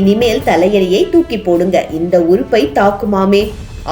இனிமேல் தலையணையை தூக்கி போடுங்க. இந்த உறுப்பை தாக்குமாமே.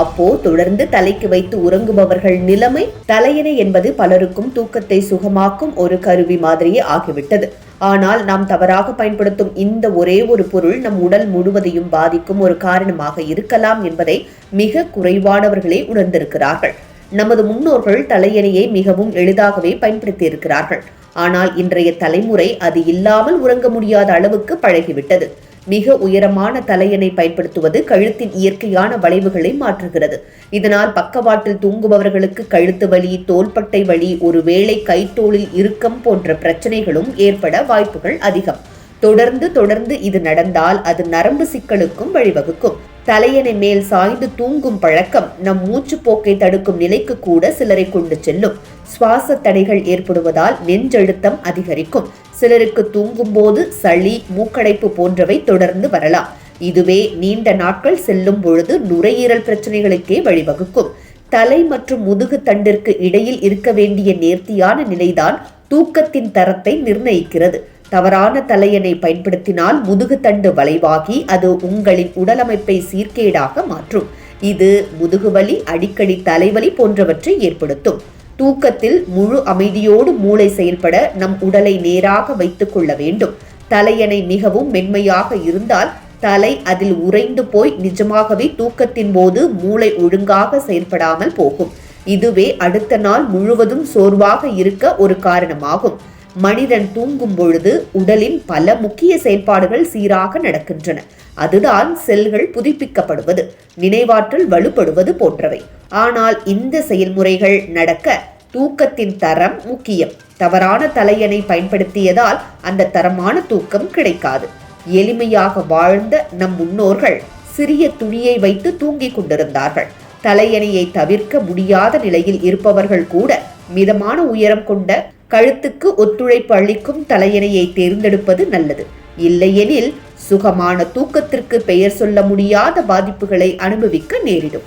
அப்போ தொடர்ந்து தலைக்கு வைத்து உறங்குபவர்கள் நிலைமை தலையணை என்பது பலருக்கும் தூக்கத்தை சுகமாக்கும் ஒரு கருவி மாதிரியே ஆகிவிட்டது. ஆனால் நாம் தவறாக பயன்படுத்தும் இந்த ஒரே ஒரு பொருள் நம் உடல் முழுவதையும் பாதிக்கும் ஒரு காரணமாக இருக்கலாம் என்பதை மிக குறைவானவர்களே உணர்ந்திருக்கிறார்கள். நமது முன்னோர்கள் தலையணையை மிகவும் எளிதாகவே பயன்படுத்தி இருக்கிறார்கள் ஆனால் இன்றைய தலைமுறை அது இல்லாமல் உறங்க முடியாத அளவுக்கு பழகிவிட்டது. மிக உயரமான தலையணை பயன்படுத்துவது கழுத்தின் இயற்கையான வளைவுகளை மாற்றுகிறது. இதனால் பக்கவாட்டில் தூங்குபவர்களுக்கு கழுத்து வலி தோள்பட்டை வலி ஒருவேளை கைத்தோளில் இறுக்கம் போன்ற பிரச்சனைகளும் ஏற்பட வாய்ப்புகள் அதிகம். தொடர்ந்து தொடர்ந்து இது நடந்தால் அது நரம்பு சிக்கலுக்கும் வழிவகுக்கும். தலையணை மேல் சாய்ந்து தூங்கும் பழக்கம் நம் மூச்சுப்போக்கை தடுக்கும் நிலைக்கு கூட சிலரை கொண்டு செல்லும். சுவாச தடைகள் ஏற்படுவதால் நெஞ்சழுத்தம் அதிகரிக்கும். சிலருக்கு தூங்கும் போது சளி மூக்கடைப்பு போன்றவை தொடர்ந்து வரலாம். இதுவே நீண்ட நாட்கள் செல்லும் பொழுது நுரையீரல் பிரச்சனைகளுக்கே வழிவகுக்கும். தலை மற்றும் முதுகு தண்டிற்கு இடையில் இருக்க வேண்டிய நேர்த்தியான நிலைதான் தூக்கத்தின் தரத்தை நிர்ணயிக்கிறது. தவறான தலையணை பயன்படுத்தினால் முதுகுத்தண்டு வளைவாகி அது உங்களின் உடலமைப்பை சீர்கேடாக மாற்றும். இது முதுகுவலி அடிக்கடி தலைவலி போன்றவற்றை ஏற்படுத்தும். தூக்கத்தில் முழு அமைதியோடு மூளை செயல்பட நம் உடலை நேராக வைத்துக் கொள்ள வேண்டும். தலையணை மிகவும் மென்மையாக இருந்தால் தலை அதில் உறைந்து போய் நிஜமாகவே தூக்கத்தின் போது மூளை ஒழுங்காக செயல்படாமல் போகும். இதுவே அடுத்த நாள் முழுவதும் சோர்வாக இருக்க ஒரு காரணமாகும். மனிதன் தூங்கும் பொழுது உடலின் பல முக்கிய செயல்பாடுகள் சீராக நடக்கின்றன. அதுதான் செல்கள் புதுப்பிக்கப்படுவது நினைவாற்றல் வலுப்படுவது போன்றவை. ஆனால் இந்த செயல்முறைகள் நடக்க தூக்கத்தின் தரம் முக்கியம். தவறான தலையணை பயன்படுத்தியதால் அந்த தரமான தூக்கம் கிடைக்காது. எளிமையாக வாழ்ந்த நம் முன்னோர்கள் சிறிய துணியை வைத்து தூங்கிக் கொண்டிருந்தார்கள். தலையணையை தவிர்க்க முடியாத நிலையில் இருப்பவர்கள் கூட மிதமான உயரம் கொண்ட கழுத்துக்கு ஒத்துழைப்பு அளிக்கும் தலையணையை தேர்ந்தெடுப்பது நல்லது. இல்லையெனில் சுகமான தூக்கத்திற்கு பெயர் சொல்ல முடியாத பாதிப்புகளை அனுபவிக்க நேரிடும்.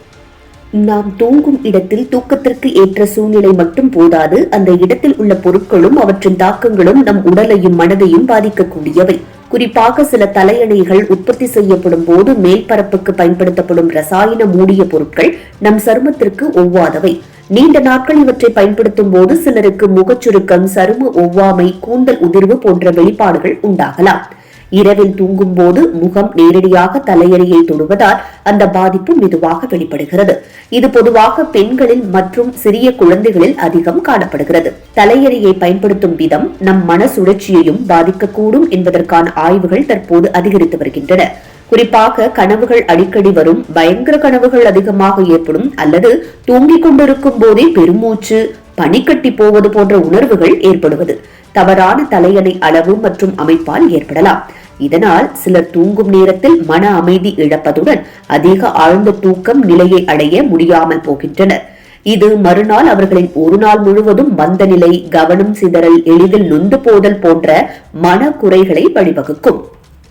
நாம் தூங்கும் இடத்தில் தூக்கத்திற்கு ஏற்ற சூழ்நிலை மட்டும் போதாது அந்த இடத்தில் உள்ள பொருட்களும் அவற்றின் தாக்கங்களும் நம் உடலையும் மனதையும் பாதிக்கக்கூடியவை. குறிப்பாக சில தலையணைகள் உற்பத்தி செய்யப்படும் போது மேல்பரப்புக்கு பயன்படுத்தப்படும் ரசாயன மூடிய பொருட்கள் நம் சருமத்திற்கு ஒவ்வாதவை. நீண்ட நாட்கள் இவற்றை பயன்படுத்தும் போது சிலருக்கு முகச்சுருக்கம் சரும ஒவ்வாமை கூந்தல் உதிர்வு போன்ற வெளிப்பாடுகள் உண்டாகலாம். இரவில் தூங்கும் போது முகம் நேரடியாக தலையணையை தொடுவதால் அந்த பாதிப்பு மெதுவாக வெளிப்படுகிறது. இது பொதுவாக பெண்களில் மற்றும் சிறிய குழந்தைகளில் அதிகம் காணப்படுகிறது. தலையணையை பயன்படுத்தும் விதம் நம் மன சுழற்சியையும் பாதிக்கக்கூடும் என்பதற்கான ஆய்வுகள் தற்போது அதிகரித்து வருகின்றன. குறிப்பாக கனவுகள் அடிக்கடி வரும் பயங்கர கனவுகள் அதிகமாக ஏற்படும் அல்லது தூங்கிக் கொண்டிருக்கும் போதே பெருமூச்சு பனிக்கட்டி போவது போன்ற உணர்வுகள் ஏற்படுவது. தவறான தலையணை அளவு மற்றும் அமைப்பால் ஏற்படலாம். இதனால் சிலர் தூங்கும் நேரத்தில் மன அமைதி இழப்பதுடன் அதிக ஆழ்ந்த தூக்கம் நிலையை அடைய முடியாமல் போகின்றனர். இது மறுநாள் அவர்களின் ஒரு நாள் முழுவதும் மந்த நிலை கவனம் சிதறல் எளிதில் நொந்து போதல் போன்ற மன குறைகளை வழிவகுக்கும்.